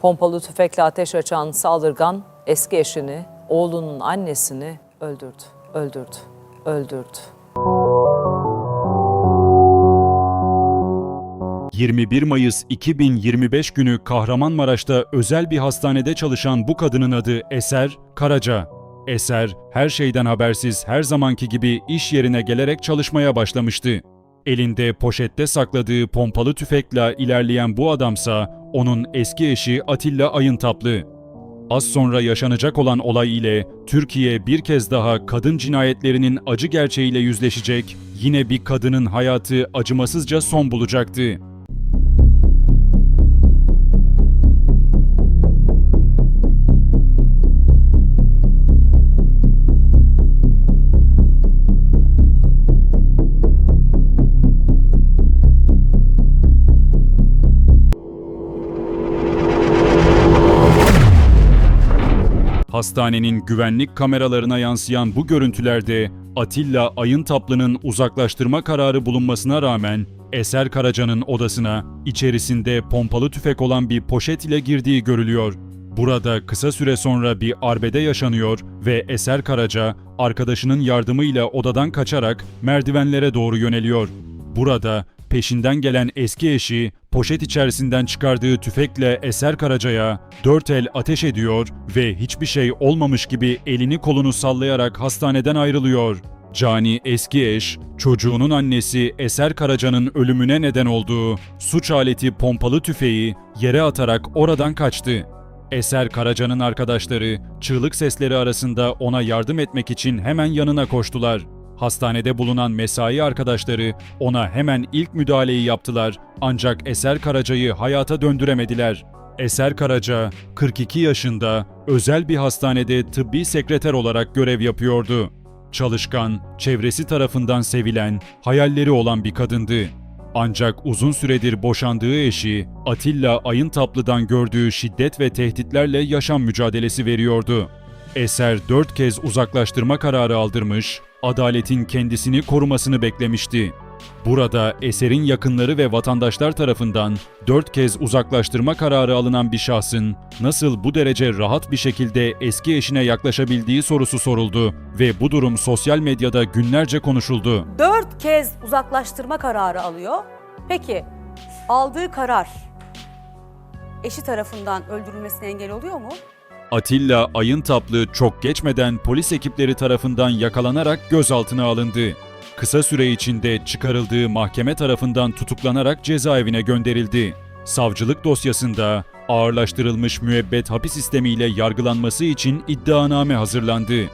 Pompalı tüfekle ateş açan saldırgan eski eşini, oğlunun annesini öldürdü. Öldürdü. Öldürdü. 21 Mayıs 2025 günü Kahramanmaraş'ta özel bir hastanede çalışan bu kadının adı Eser Karaca. Eser, her şeyden habersiz her zamanki gibi iş yerine gelerek çalışmaya başlamıştı. Elinde poşette sakladığı pompalı tüfekle ilerleyen bu adamsa onun eski eşi Atilla Ayıntaplı. Az sonra yaşanacak olan olay ile Türkiye bir kez daha kadın cinayetlerinin acı gerçeğiyle yüzleşecek, yine bir kadının hayatı acımasızca son bulacaktı. Hastanenin güvenlik kameralarına yansıyan bu görüntülerde Atilla Ayıntaplı'nın uzaklaştırma kararı bulunmasına rağmen Eser Karaca'nın odasına içerisinde pompalı tüfek olan bir poşet ile girdiği görülüyor. Burada kısa süre sonra bir arbede yaşanıyor ve Eser Karaca arkadaşının yardımıyla odadan kaçarak merdivenlere doğru yöneliyor. Burada peşinden gelen eski eşi poşet içerisinden çıkardığı tüfekle Eser Karaca'ya dört el ateş ediyor ve hiçbir şey olmamış gibi elini kolunu sallayarak hastaneden ayrılıyor. Cani eski eş, çocuğunun annesi Eser Karaca'nın ölümüne neden olduğu suç aleti pompalı tüfeği yere atarak oradan kaçtı. Eser Karaca'nın arkadaşları çığlık sesleri arasında ona yardım etmek için hemen yanına koştular. Hastanede bulunan mesai arkadaşları ona hemen ilk müdahaleyi yaptılar ancak Eser Karaca'yı hayata döndüremediler. Eser Karaca 42 yaşında özel bir hastanede tıbbi sekreter olarak görev yapıyordu. Çalışkan, çevresi tarafından sevilen, hayalleri olan bir kadındı. Ancak uzun süredir boşandığı eşi Atilla Ayıntaplı'dan gördüğü şiddet ve tehditlerle yaşam mücadelesi veriyordu. Eser dört kez uzaklaştırma kararı aldırmış, adaletin kendisini korumasını beklemişti. Burada Eser'in yakınları ve vatandaşlar tarafından dört kez uzaklaştırma kararı alınan bir şahsın nasıl bu derece rahat bir şekilde eski eşine yaklaşabildiği sorusu soruldu ve bu durum sosyal medyada günlerce konuşuldu. Dört kez uzaklaştırma kararı alıyor. Peki aldığı karar eşi tarafından öldürülmesine engel oluyor mu? Atilla Ayıntaplı çok geçmeden polis ekipleri tarafından yakalanarak gözaltına alındı. Kısa süre içinde çıkarıldığı mahkeme tarafından tutuklanarak cezaevine gönderildi. Savcılık dosyasında ağırlaştırılmış müebbet hapis sistemiyle yargılanması için iddianame hazırlandı.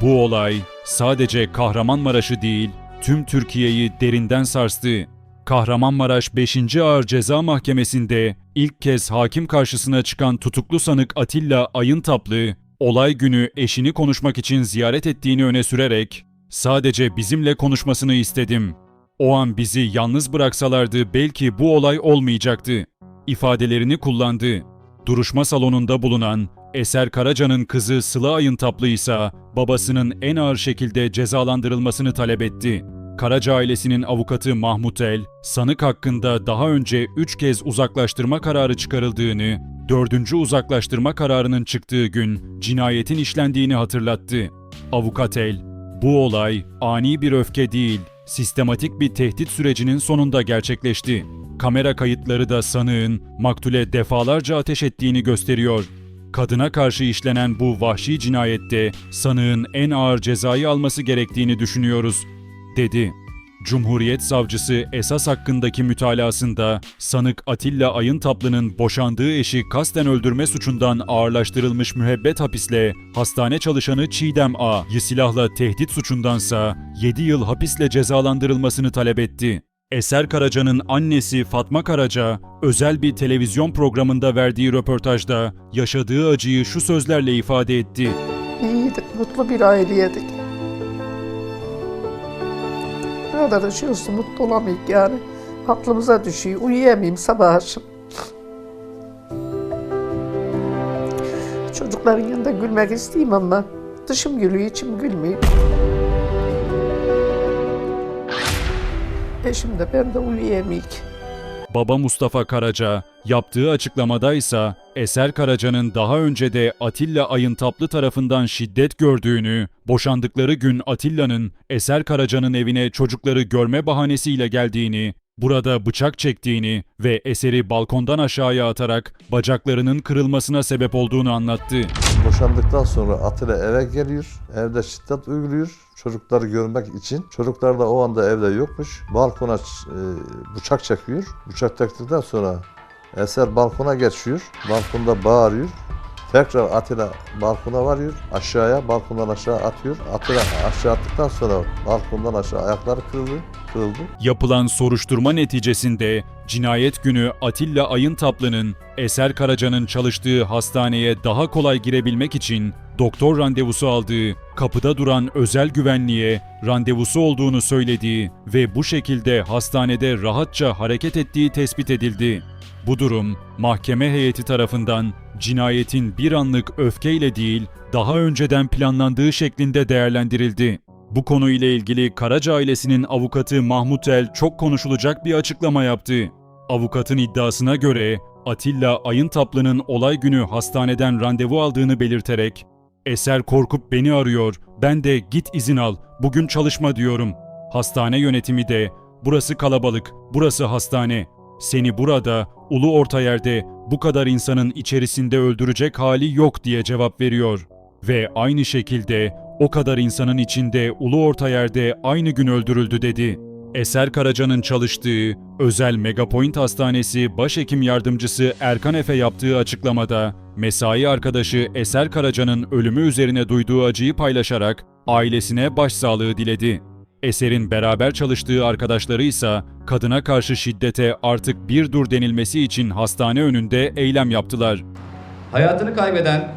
Bu olay sadece Kahramanmaraş'ı değil, tüm Türkiye'yi derinden sarstı. Kahramanmaraş 5. Ağır Ceza Mahkemesi'nde ilk kez hakim karşısına çıkan tutuklu sanık Atilla Ayıntaplı, olay günü eşini konuşmak için ziyaret ettiğini öne sürerek, sadece bizimle konuşmasını istedim. O an bizi yalnız bıraksalardı belki bu olay olmayacaktı. ifadelerini kullandı. Duruşma salonunda bulunan Eser Karaca'nın kızı Sıla Ayıntaplı ise babasının en ağır şekilde cezalandırılmasını talep etti. Karaca ailesinin avukatı Mahmut El, sanık hakkında daha önce 3 kez uzaklaştırma kararı çıkarıldığını, dördüncü uzaklaştırma kararının çıktığı gün cinayetin işlendiğini hatırlattı. Avukat El, bu olay ani bir öfke değil, sistematik bir tehdit sürecinin sonunda gerçekleşti. Kamera kayıtları da sanığın maktule defalarca ateş ettiğini gösteriyor. Kadına karşı işlenen bu vahşi cinayette sanığın en ağır cezayı alması gerektiğini düşünüyoruz dedi. Cumhuriyet Savcısı esas hakkındaki mütalasında sanık Atilla Ayıntaplı'nın boşandığı eşi kasten öldürme suçundan ağırlaştırılmış müebbet hapisle hastane çalışanı Çiğdem A.'yı silahla tehdit suçundansa 7 yıl hapisle cezalandırılmasını talep etti. Eser Karaca'nın annesi Fatma Karaca, özel bir televizyon programında verdiği röportajda yaşadığı acıyı şu sözlerle ifade etti. İyiydik, mutlu bir aileydik. Ne kadar yaşıyorsun, mutlu olamayık yani. Aklımıza düşüyor, uyuyamayayım sabah akşam. Çocukların yanında gülmek isteyeyim ama dışım gülüyor, içim gülmüyor. Eşim de ben de uyuyamayık. Baba Mustafa Karaca yaptığı açıklamada ise Eser Karaca'nın daha önce de Atilla Ayıntaplı tarafından şiddet gördüğünü, boşandıkları gün Atilla'nın Eser Karaca'nın evine çocukları görme bahanesiyle geldiğini, burada bıçak çektiğini ve Eser'i balkondan aşağıya atarak bacaklarının kırılmasına sebep olduğunu anlattı. Boşandıktan sonra Atilla eve geliyor. Evde şiddet uyguluyor. Çocukları görmek için. Çocuklar da o anda evde yokmuş. Balkona e, bıçak çekiyor. Bıçak çektikten sonra Eser balkona geçiyor. Balkonda bağırıyor. Tekrar Atilla balkona varıyor. Aşağıya, balkondan aşağı atıyor. Atilla aşağı attıktan sonra balkondan aşağı ayakları kırıldı. Kırıldı. Yapılan soruşturma neticesinde cinayet günü Atilla Ayıntaplı'nın Eser Karaca'nın çalıştığı hastaneye daha kolay girebilmek için doktor randevusu aldığı, kapıda duran özel güvenliğe randevusu olduğunu söylediği ve bu şekilde hastanede rahatça hareket ettiği tespit edildi. Bu durum mahkeme heyeti tarafından cinayetin bir anlık öfkeyle değil, daha önceden planlandığı şeklinde değerlendirildi. Bu konuyla ilgili Karaca ailesinin avukatı Mahmut El çok konuşulacak bir açıklama yaptı. Avukatın iddiasına göre Atilla Ayıntaplı'nın olay günü hastaneden randevu aldığını belirterek Eser korkup beni arıyor, ben de git izin al, bugün çalışma diyorum. Hastane yönetimi de burası kalabalık, burası hastane. Seni burada, ulu orta yerde bu kadar insanın içerisinde öldürecek hali yok diye cevap veriyor. Ve aynı şekilde o kadar insanın içinde ulu orta yerde aynı gün öldürüldü dedi. Eser Karaca'nın çalıştığı özel Megapoint Hastanesi Başhekim Yardımcısı Erkan Efe yaptığı açıklamada mesai arkadaşı Eser Karaca'nın ölümü üzerine duyduğu acıyı paylaşarak ailesine başsağlığı diledi. Eser'in beraber çalıştığı arkadaşları ise kadına karşı şiddete artık bir dur denilmesi için hastane önünde eylem yaptılar. Hayatını kaybeden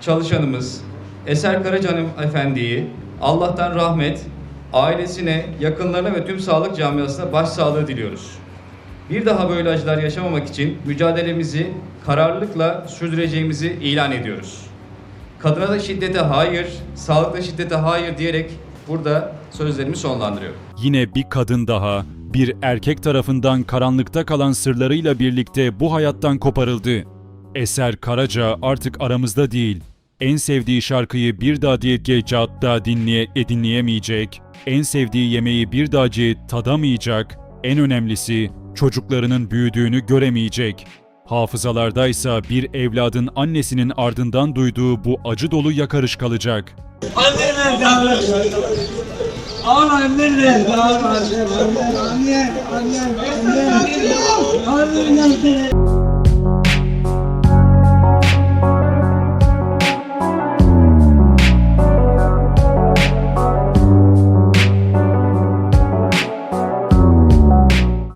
çalışanımız Eser Karacanım Efendi'yi Allah'tan rahmet, ailesine, yakınlarına ve tüm sağlık camiasına başsağlığı diliyoruz. Bir daha böyle acılar yaşamamak için mücadelemizi kararlılıkla sürdüreceğimizi ilan ediyoruz. Kadına da şiddete hayır, sağlıkta şiddete hayır diyerek burada sözlerimi sonlandırıyorum. Yine bir kadın daha, bir erkek tarafından karanlıkta kalan sırlarıyla birlikte bu hayattan koparıldı. Eser Karaca artık aramızda değil. En sevdiği şarkıyı bir daha gece hatta dinleye, e, dinleyemeyecek, en sevdiği yemeği bir daha tadamayacak, en önemlisi çocuklarının büyüdüğünü göremeyecek. Hafızalardaysa bir evladın annesinin ardından duyduğu bu acı dolu yakarış kalacak. Annem nerede abi? Annem nerede? Annem, annem, annem, annem, annem, annem, annem,